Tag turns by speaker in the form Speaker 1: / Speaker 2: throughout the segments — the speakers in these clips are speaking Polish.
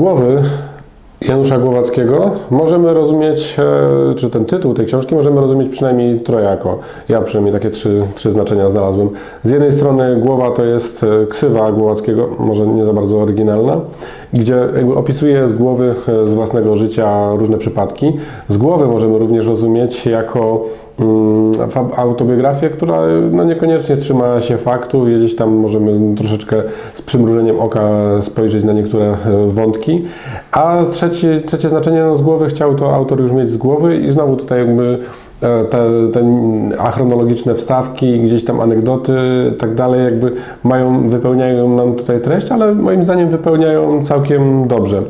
Speaker 1: głowy Janusza Głowackiego możemy rozumieć, e, czy ten tytuł tej książki możemy rozumieć przynajmniej trojako. Ja przynajmniej takie trzy, trzy znaczenia znalazłem. Z jednej strony głowa to jest e, ksywa Głowackiego, może nie za bardzo oryginalna, gdzie opisuje z głowy, e, z własnego życia różne przypadki. Z głowy możemy również rozumieć jako autobiografię, która no, niekoniecznie trzyma się faktów, gdzieś tam możemy troszeczkę z przymrużeniem oka spojrzeć na niektóre e, wątki. A trzecie, trzecie znaczenie no, z głowy chciał to autor już mieć z głowy i znowu tutaj jakby te, te achronologiczne wstawki, gdzieś tam anegdoty, tak dalej, jakby mają, wypełniają nam tutaj treść, ale moim zdaniem wypełniają całkiem dobrze.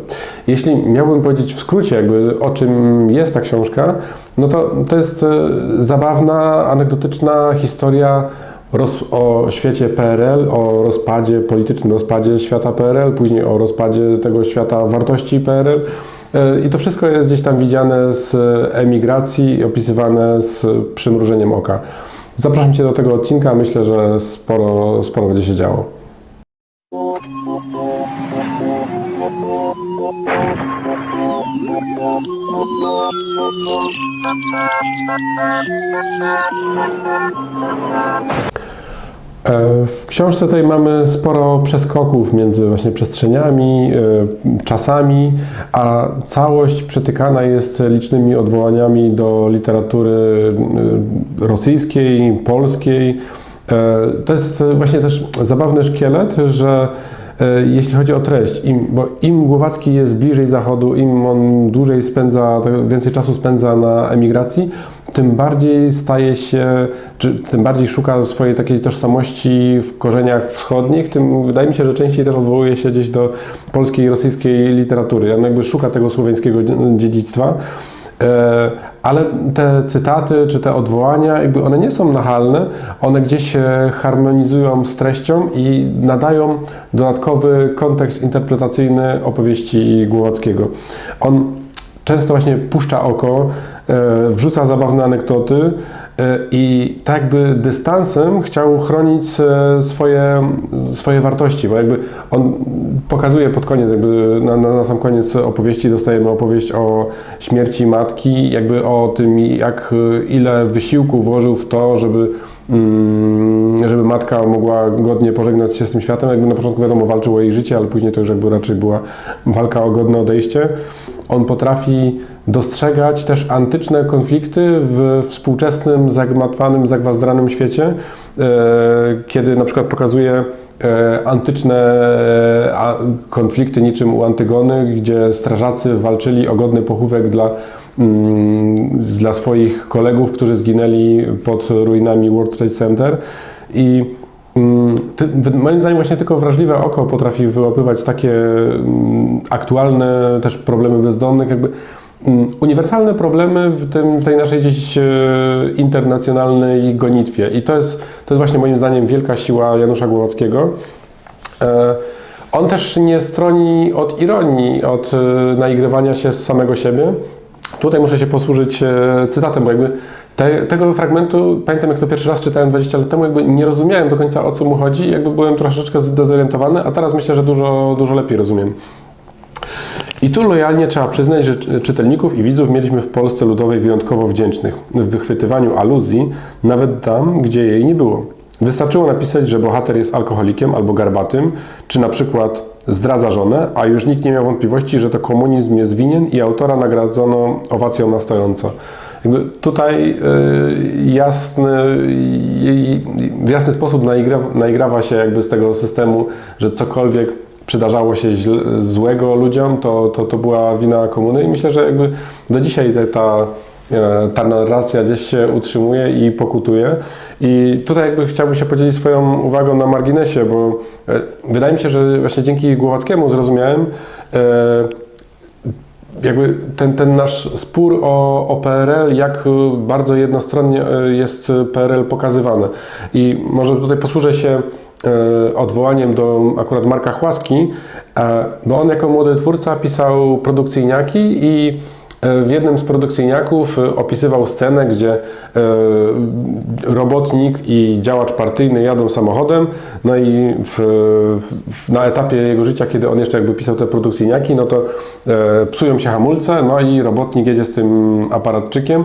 Speaker 1: Jeśli miałbym powiedzieć w skrócie, jakby o czym jest ta książka, no to to jest e, zabawna, anegdotyczna historia roz, o świecie PRL, o rozpadzie, politycznym rozpadzie świata PRL, później o rozpadzie tego świata wartości PRL. E, I to wszystko jest gdzieś tam widziane z emigracji i opisywane z przymrużeniem oka. Zapraszam Cię do tego odcinka, myślę, że sporo, sporo będzie się działo. E, W książce tej mamy sporo przeskoków między właśnie przestrzeniami, e, czasami, a całość przetykana jest licznymi odwołaniami do literatury e, rosyjskiej, polskiej. To jest właśnie też zabawny szkielet, że jeśli chodzi o treść, im, bo im Głowacki jest bliżej Zachodu, im on dłużej spędza, więcej czasu spędza na emigracji, tym bardziej staje się, czy tym bardziej szuka swojej takiej tożsamości w korzeniach wschodnich, tym wydaje mi się, że częściej też odwołuje się gdzieś do polskiej i rosyjskiej literatury. On jakby szuka tego słowiańskiego dziedzictwa. E, Ale te cytaty czy te odwołania, jakby one nie są nachalne, one gdzieś się harmonizują z treścią i nadają dodatkowy kontekst interpretacyjny opowieści Głowackiego. On często właśnie puszcza oko, e, wrzuca zabawne anegdoty i tak jakby dystansem chciał chronić e, swoje, swoje wartości, bo jakby on pokazuje pod koniec, jakby na, na, na sam koniec opowieści dostajemy opowieść o śmierci matki, jakby o tym jak e, ile wysiłku włożył w to, żeby żeby matka mogła godnie pożegnać się z tym światem. Jakby na początku wiadomo walczył o jej życie, ale później to już jakby raczej była walka o godne odejście. On potrafi dostrzegać też antyczne konflikty w współczesnym, zagmatwanym, zagwazdranym świecie, e, kiedy na przykład pokazuje e, antyczne e, konflikty niczym u Antygony, gdzie strażacy walczyli o godny pochówek dla, mm, dla swoich kolegów, którzy zginęli pod ruinami World Trade Center. I mm, moim zdaniem właśnie tylko wrażliwe oko potrafi wyłapywać takie mm, aktualne też problemy bezdomnych, jakby mm, uniwersalne problemy w, tym, w tej naszej gdzieś e, internacjonalnej gonitwie. I to jest, to jest właśnie moim zdaniem wielka siła Janusza Głowackiego. E, On też nie stroni od ironii, od e, naigrywania się z samego siebie. Tutaj muszę się posłużyć e, cytatem, bo jakby te, tego fragmentu, pamiętam jak to pierwszy raz czytałem 20 lat temu, jakby nie rozumiałem do końca o co mu chodzi, jakby byłem troszeczkę zdezorientowany, a teraz myślę, że dużo, dużo lepiej rozumiem. I tu lojalnie trzeba przyznać, że czy- czytelników i widzów mieliśmy w Polsce Ludowej wyjątkowo wdzięcznych w wychwytywaniu aluzji, nawet tam, gdzie jej nie było. Wystarczyło napisać, że bohater jest alkoholikiem albo garbatym, czy na przykład zdradza żonę, a już nikt nie miał wątpliwości, że to komunizm jest winien i autora nagradzono owacją na stojąco. Jakby tutaj y, jasny, w jasny sposób naigra, naigrawa się jakby z tego systemu, że cokolwiek przydarzało się źle, złego ludziom, to, to, to była wina komuny i myślę, że jakby do dzisiaj ta, e, ta narracja gdzieś się utrzymuje i pokutuje. I tutaj jakby chciałbym się podzielić swoją uwagą na marginesie, bo e, wydaje mi się, że właśnie dzięki Głowackiemu zrozumiałem e, jakby ten, ten nasz spór o, o PRL, jak bardzo jednostronnie jest PRL pokazywany. I może tutaj posłużę się odwołaniem do akurat Marka Chłaski, e, bo on jako młody twórca pisał produkcyjniaki i E, W jednym z produkcyjniaków e, opisywał scenę, gdzie e, robotnik i działacz partyjny jadą samochodem, no i w, w, na etapie jego życia, kiedy on jeszcze jakby pisał te produkcyjniaki, no to e, psują się hamulce, no i robotnik jedzie z tym aparatczykiem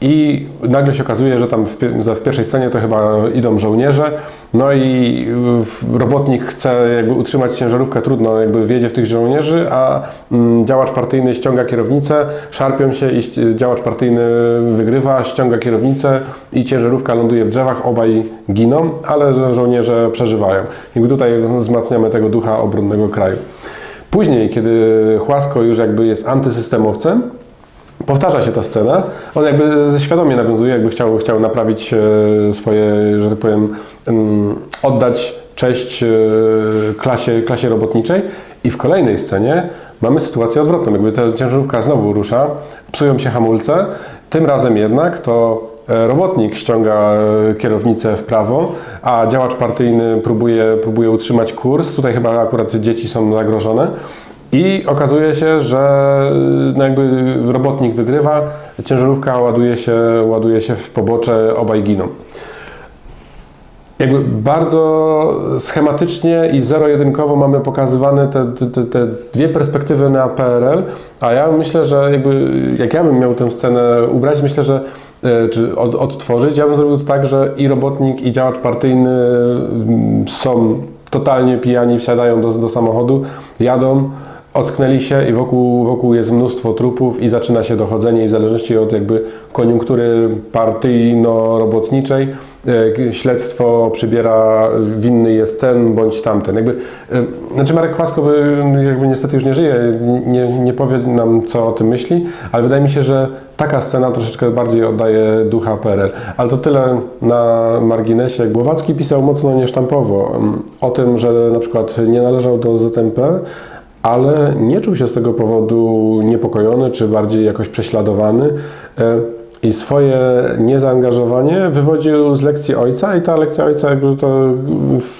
Speaker 1: i nagle się okazuje, że tam w, w pierwszej scenie to chyba idą żołnierze, no i robotnik chce jakby utrzymać ciężarówkę, trudno, jakby wjedzie w tych żołnierzy, a mm, działacz partyjny ściąga kierownicę, szarpią się i działacz partyjny wygrywa, ściąga kierownicę i ciężarówka ląduje w drzewach, obaj giną, ale żołnierze przeżywają. Jakby tutaj wzmacniamy tego ducha obronnego kraju. Później, kiedy Chłasko już jakby jest antysystemowcem, Powtarza się ta scena. On jakby świadomie nawiązuje, jakby chciał, chciał naprawić e, swoje, że tak powiem, em, oddać cześć e, klasie, klasie robotniczej. I w kolejnej scenie mamy sytuację odwrotną. Jakby ta ciężarówka znowu rusza, psują się hamulce. Tym razem jednak to e, robotnik ściąga e, kierownicę w prawo, a działacz partyjny próbuje, próbuje utrzymać kurs. Tutaj chyba akurat dzieci są zagrożone. I okazuje się, że no jakby robotnik wygrywa, ciężarówka ładuje się, ładuje się w pobocze, obaj giną. Jakby bardzo schematycznie i zero-jedynkowo mamy pokazywane te, te, te dwie perspektywy na PRL, a ja myślę, że jakby jak ja bym miał tę scenę ubrać, myślę, że e, czy od, odtworzyć, ja bym zrobił to tak, że i robotnik, i działacz partyjny mm, są totalnie pijani, wsiadają do, do samochodu, jadą, ocknęli się i wokół, wokół jest mnóstwo trupów i zaczyna się dochodzenie i w zależności od jakby koniunktury partyjno-robotniczej śledztwo przybiera winny jest ten bądź tamten. Jakby, e, znaczy Marek Chłasko by, jakby niestety już nie żyje, nie, nie powie nam co o tym myśli, ale wydaje mi się, że taka scena troszeczkę bardziej oddaje ducha PRL. Ale to tyle na marginesie. Głowacki pisał mocno niesztampowo o tym, że na przykład nie należał do ZMP, ale nie czuł się z tego powodu niepokojony, czy bardziej jakoś prześladowany. I swoje niezaangażowanie wywodził z lekcji ojca i ta lekcja ojca jakby to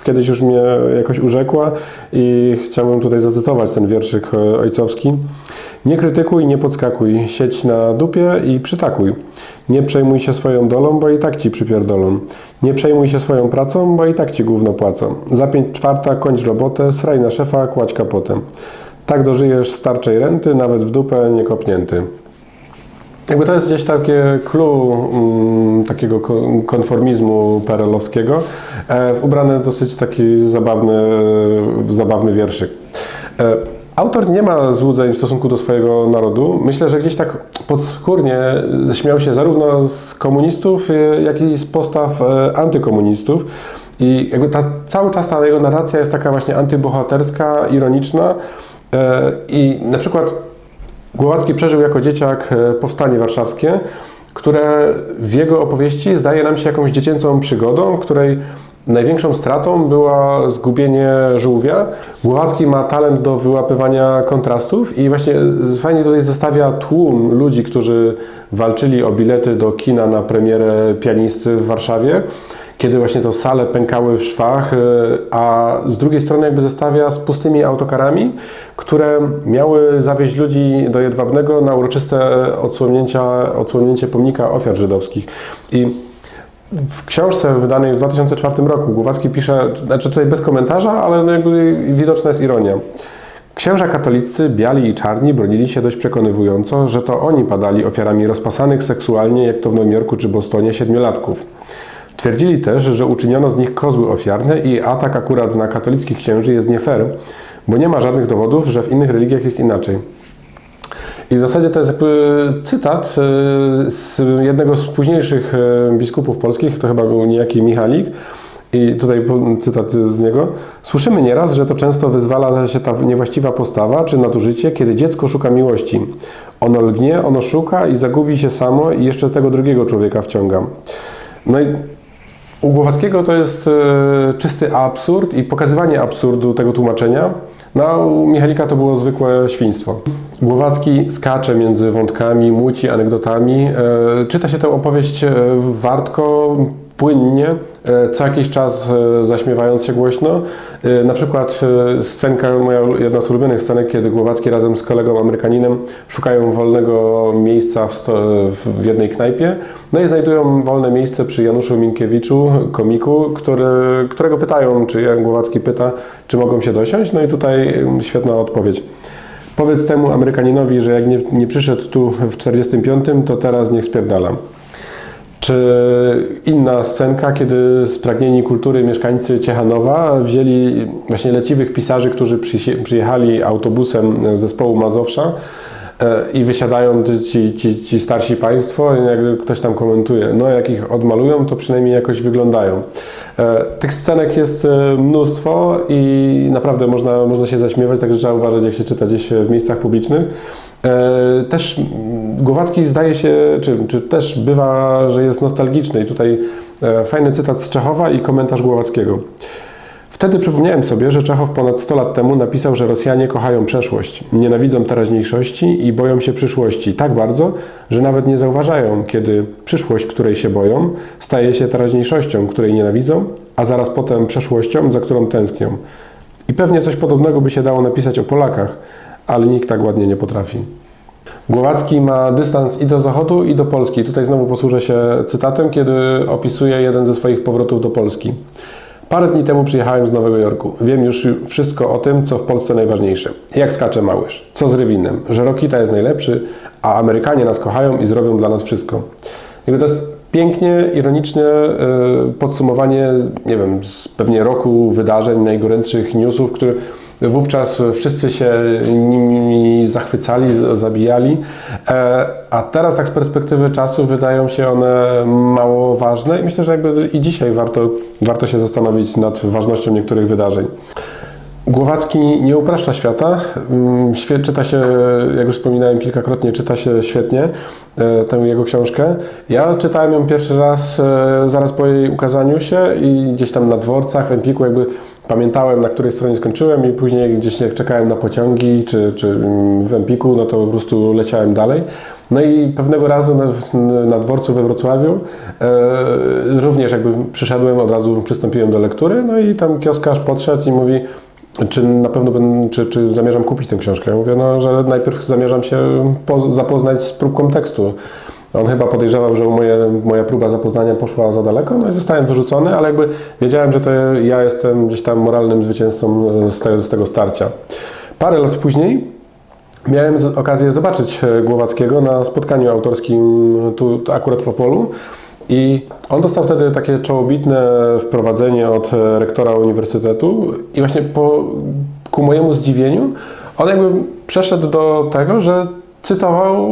Speaker 1: kiedyś już mnie jakoś urzekła i chciałbym tutaj zacytować ten wierszyk ojcowski. Nie krytykuj, nie podskakuj, siedź na dupie i przytakuj. Nie przejmuj się swoją dolą, bo i tak ci przypierdolą. Nie przejmuj się swoją pracą, bo i tak ci gówno płacą. Za pięć czwarta kończ robotę, sraj na szefa, kładź kapotem. Tak dożyjesz starczej renty, nawet w dupę nie kopnięty. Jakby to jest gdzieś takie clue mm, takiego ko- konformizmu perelowskiego, e, w ubrany dosyć taki zabawny, e, zabawny wierszyk. E, autor nie ma złudzeń w stosunku do swojego narodu. Myślę, że gdzieś tak podskórnie śmiał się zarówno z komunistów, e, jak i z postaw e, antykomunistów. I jakby ta, cały czas ta jego narracja jest taka właśnie antybohaterska, ironiczna. E, I na przykład Głowacki przeżył jako dzieciak e, powstanie warszawskie, które w jego opowieści zdaje nam się jakąś dziecięcą przygodą, w której największą stratą była zgubienie żółwia. Głowacki ma talent do wyłapywania kontrastów i właśnie fajnie tutaj zestawia tłum ludzi, którzy walczyli o bilety do kina na premierę pianisty w Warszawie kiedy właśnie to sale pękały w szwach, y, a z drugiej strony jakby zestawia z pustymi autokarami, które miały zawieźć ludzi do Jedwabnego na uroczyste odsłonięcia, odsłonięcie pomnika ofiar żydowskich. I w książce wydanej w 2004 roku Głowacki pisze, znaczy tutaj bez komentarza, ale no jakby widoczna jest ironia. Księża katolicy, biali i czarni, bronili się dość przekonywująco, że to oni padali ofiarami rozpasanych seksualnie, jak to w Nowym Jorku czy Bostonie, siedmiolatków. Twierdzili też, że uczyniono z nich kozły ofiarne i atak akurat na katolickich księży jest nie fair, bo nie ma żadnych dowodów, że w innych religiach jest inaczej. I w zasadzie to jest cytat e, z jednego z późniejszych e, biskupów polskich, to chyba był niejaki Michalik, i tutaj cytat z niego. Słyszymy nieraz, że to często wyzwala się ta niewłaściwa postawa czy nadużycie, kiedy dziecko szuka miłości. Ono lgnie, ono szuka i zagubi się samo i jeszcze tego drugiego człowieka wciąga. No i u Głowackiego to jest e, czysty absurd i pokazywanie absurdu tego tłumaczenia. No, u Michalika to było zwykłe świństwo. Głowacki skacze między wątkami, muci anegdotami. E, czyta się tę opowieść e, wartko, płynnie, e, co jakiś czas e, zaśmiewając się głośno. E, Na przykład scenka, moja jedna z ulubionych scenek, kiedy Głowacki razem z kolegą Amerykaninem szukają wolnego miejsca w, sto, w jednej knajpie, no i znajdują wolne miejsce przy Januszu Minkiewiczu, komiku, który, którego pytają, czy Jan Głowacki pyta, czy mogą się dosiąść, no i tutaj mm, świetna odpowiedź. Powiedz temu Amerykaninowi, że jak nie, nie przyszedł tu w 45, to teraz niech spierdala. Czy inna scenka, kiedy spragnieni kultury mieszkańcy Ciechanowa wzięli właśnie leciwych pisarzy, którzy przyjechali autobusem zespołu Mazowsza e, i wysiadają ci, ci, ci starsi państwo nagle ktoś tam komentuje, no jak ich odmalują, to przynajmniej jakoś wyglądają. E, Tych scenek jest e, mnóstwo i naprawdę można, można się zaśmiewać, także trzeba uważać, jak się czyta gdzieś w miejscach publicznych. E, Też Głowacki zdaje się, czy, czy też bywa, że jest nostalgiczny i tutaj e, fajny cytat z Czechowa i komentarz Głowackiego. Wtedy przypomniałem sobie, że Czechow ponad 100 lat temu napisał, że Rosjanie kochają przeszłość, nienawidzą teraźniejszości i boją się przyszłości tak bardzo, że nawet nie zauważają, kiedy przyszłość, której się boją, staje się teraźniejszością, której nienawidzą, a zaraz potem przeszłością, za którą tęsknią. I pewnie coś podobnego by się dało napisać o Polakach, ale nikt tak ładnie nie potrafi. Głowacki ma dystans i do Zachodu, i do Polski. Tutaj znowu posłużę się cytatem, kiedy opisuje jeden ze swoich powrotów do Polski. Parę dni temu przyjechałem z Nowego Jorku. Wiem już wszystko o tym, co w Polsce najważniejsze. Jak skacze Małysz, co z Rywinem, że Rokita jest najlepszy, a Amerykanie nas kochają i zrobią dla nas wszystko. Jakby to jest pięknie, ironiczne e, podsumowanie, nie wiem, z pewnie roku wydarzeń, najgorętszych newsów, które wówczas wszyscy się nimi zachwycali, zabijali, e, a teraz tak z perspektywy czasu wydają się one mało ważne i myślę, że jakby i dzisiaj warto, warto się zastanowić nad ważnością niektórych wydarzeń. Głowacki nie upraszcza świata. Mm, świe- Czyta się, jak już wspominałem kilkakrotnie, czyta się świetnie e, tę jego książkę. Ja czytałem ją pierwszy raz e, zaraz po jej ukazaniu się i gdzieś tam na dworcach, w Empiku jakby pamiętałem, na której stronie skończyłem i później gdzieś jak czekałem na pociągi czy, czy mm, w Empiku, no to po prostu leciałem dalej. No i pewnego razu na, na dworcu we Wrocławiu e, również jakby przyszedłem, od razu przystąpiłem do lektury, no i tam kioskarz podszedł i mówi, czy na pewno będę, czy, czy zamierzam kupić tę książkę? Ja mówię, no, że najpierw zamierzam się po, zapoznać z próbką tekstu. On chyba podejrzewał, że moje, moja próba zapoznania poszła za daleko, no i zostałem wyrzucony, ale jakby wiedziałem, że to ja jestem gdzieś tam moralnym zwycięzcą z tego, z tego starcia. Parę lat później Miałem okazję zobaczyć e, Głowackiego na spotkaniu autorskim tu tu akurat w Opolu i on dostał wtedy takie czołobitne wprowadzenie od e, rektora uniwersytetu i właśnie po, ku mojemu zdziwieniu on jakby przeszedł do tego, że cytował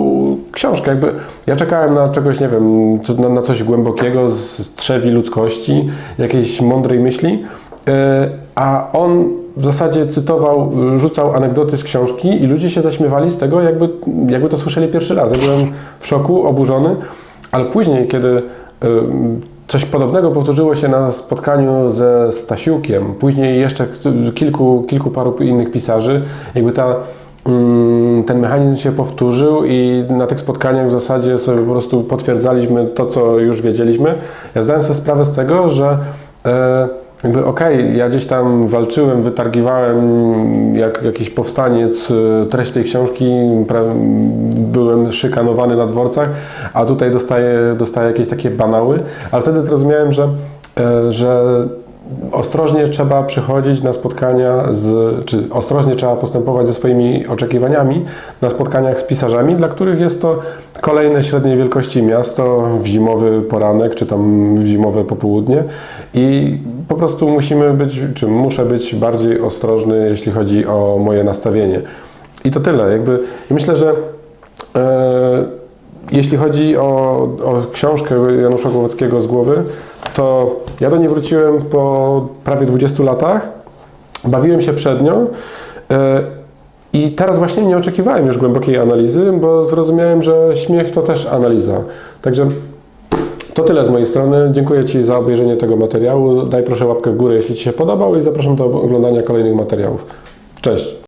Speaker 1: książkę. Jakby ja czekałem na czegoś, nie wiem, na, na coś głębokiego z trzewi ludzkości, jakiejś mądrej myśli, e, a on w zasadzie cytował, rzucał anegdoty z książki i ludzie się zaśmiewali z tego, jakby, jakby to słyszeli pierwszy raz. Ja byłem w szoku, oburzony, ale później, kiedy y, coś podobnego powtórzyło się na spotkaniu ze Stasiukiem, później jeszcze kilku, kilku paru innych pisarzy, jakby ta mm, ten mechanizm się powtórzył i na tych spotkaniach w zasadzie sobie po prostu potwierdzaliśmy to, co już wiedzieliśmy. Ja zdałem sobie sprawę z tego, że e, jakby okej, ja gdzieś tam walczyłem, wytargiwałem jak jakiś powstaniec e, treść tej książki, byłem szykanowany na dworcach, a tutaj dostaję, dostaję jakieś takie banały, ale wtedy zrozumiałem, że, e, że ostrożnie trzeba przychodzić na spotkania z, czy ostrożnie trzeba postępować ze swoimi oczekiwaniami na spotkaniach z pisarzami, dla których jest to kolejne średniej wielkości miasto w zimowy poranek, czy tam w zimowe popołudnie i po prostu musimy być, czy muszę być bardziej ostrożny, jeśli chodzi o moje nastawienie. I to tyle. Jakby, myślę, że e, jeśli chodzi o, o książkę Janusza Głowackiego z głowy, to ja do niej wróciłem po prawie 20 latach. Bawiłem się przed nią. e, I teraz właśnie nie oczekiwałem już głębokiej analizy, bo zrozumiałem, że śmiech to też analiza. Także to tyle z mojej strony. Dziękuję Ci za obejrzenie tego materiału. Daj proszę łapkę w górę, jeśli Ci się podobał i zapraszam do oglądania kolejnych materiałów. Cześć!